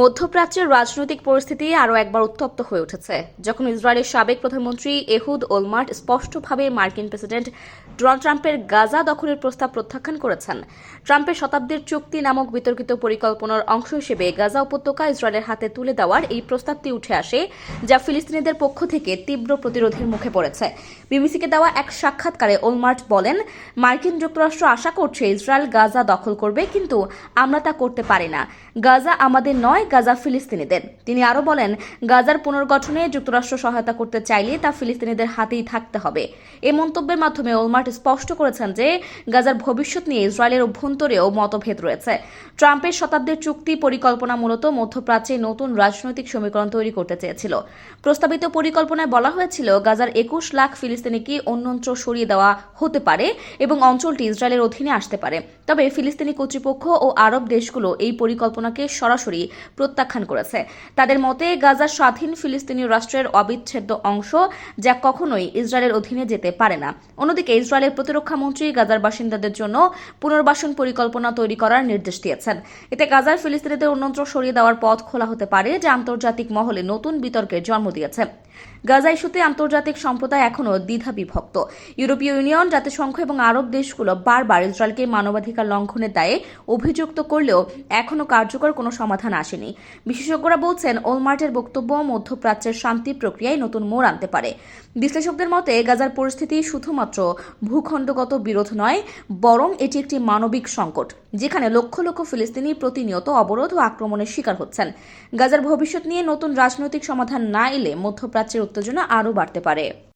মধ্যপ্রাচ্যের রাজনৈতিক পরিস্থিতি আরও একবার উত্তপ্ত হয়ে উঠেছে। যখন ইসরায়েলের সাবেক প্রধানমন্ত্রী এহুদ ওলমার্ট স্পষ্টভাবে মার্কিন প্রেসিডেন্ট ডোনাল্ড ট্রাম্পের গাজা দখলের প্রস্তাব প্রত্যাখ্যান করেছেন, ট্রাম্পের শতাব্দীর চুক্তি নামক বিতর্কিত পরিকল্পনার অংশ হিসেবে গাজা উপত্যকা ইসরায়েলের হাতে তুলে দেওয়ার এই প্রস্তাবটি উঠে আসে, যা ফিলিস্তিনিদের পক্ষ থেকে তীব্র প্রতিরোধের মুখে পড়েছে। বিবিসিকে দেওয়া এক সাক্ষাৎকারে ওলমার্ট বলেন, মার্কিন যুক্তরাষ্ট্র আশা করছে ইসরায়েল গাজা দখল করবে, কিন্তু আমরা তা করতে পারি না। গাজা আমাদের নয় গাজা ফিলিস্তিনিদের। তিনি আরও বলেন, গাজার পুনর্গঠনে যুক্তরাষ্ট্র সহায়তা করতে চাইলে তা ফিলিস্তিনিদের হাতেই থাকতে হবে। এ মন্তব্যের মাধ্যমে ওলমার্ট স্পষ্ট করেছেন যে, গাজার ভবিষ্যৎ নিয়ে ইসরায়েলের অভ্যন্তরেও মতভেদ রয়েছে। ট্রাম্পের শতাব্দীর চুক্তি পরিকল্পনা মূলত মধ্যপ্রাচ্যে নতুন রাজনৈতিক সমীকরণ তৈরি করতে চেয়েছিল। প্রস্তাবিত পরিকল্পনায় বলা হয়েছিল, গাজার একুশ লাখ ফিলিস্তিনিকে অন্যত্র সরিয়ে দেওয়া হতে পারে এবং অঞ্চলটি ইসরায়েলের অধীনে আসতে পারে। তবে ফিলিস্তিনি কর্তৃপক্ষ ও আরব দেশগুলো এই পরিকল্পনাকে সরাসরি প্রত্যাখ্যান করেছে। তাদের মতে, গাজা স্বাধীন ফিলিস্তিনি রাষ্ট্রের অবিচ্ছেদ্য অংশ যা কখনোই ইসরায়েলের অধীনে যেতে পারে না। অন্যদিকে, ইসরায়েলের প্রতিরক্ষা মন্ত্রী গাজার বাসিন্দাদের জন্য পুনর্বাসন পরিকল্পনা তৈরি করার নির্দেশ দিয়েছেন। এতে গাজার ফিলিস্তিনিদের অন্যত্র সরিয়ে দেওয়ার পথ খোলা হতে পারে যা আন্তর্জাতিক মহলে নতুন বিতর্কের জন্ম দিয়েছে। গাজা ইস্যুতে আন্তর্জাতিক সম্প্রদায় এখনও দ্বিধা বিভক্ত ইউরোপীয় ইউনিয়ন, জাতিসংঘ এবং আরব দেশগুলো বারবার ইসরায়েলকে মানবাধিকার লঙ্ঘনের দায়ে অভিযুক্ত করলেও এখনও কার্যকর কোনো সমাধান আসেনি। বিশেষজ্ঞরা বলছেন, ওলমার্টের বক্তব্য মধ্যপ্রাচ্যের শান্তি প্রক্রিয়ায় নতুন মোড় আনতে পারে। বিশ্লেষকদের মতে, গাজার পরিস্থিতি শুধুমাত্র ভূখণ্ডগত বিরোধ নয়, বরং এটি একটি মানবিক সংকট, যেখানে লক্ষ লক্ষ ফিলিস্তিনি প্রতিনিয়ত অবরোধ ও আক্রমণের শিকার হচ্ছেন। গাজার ভবিষ্যৎ নিয়ে নতুন রাজনৈতিক সমাধান না এলে মধ্যপ্রাচ্যের উত্তেজনা আরও বাড়তে পারে।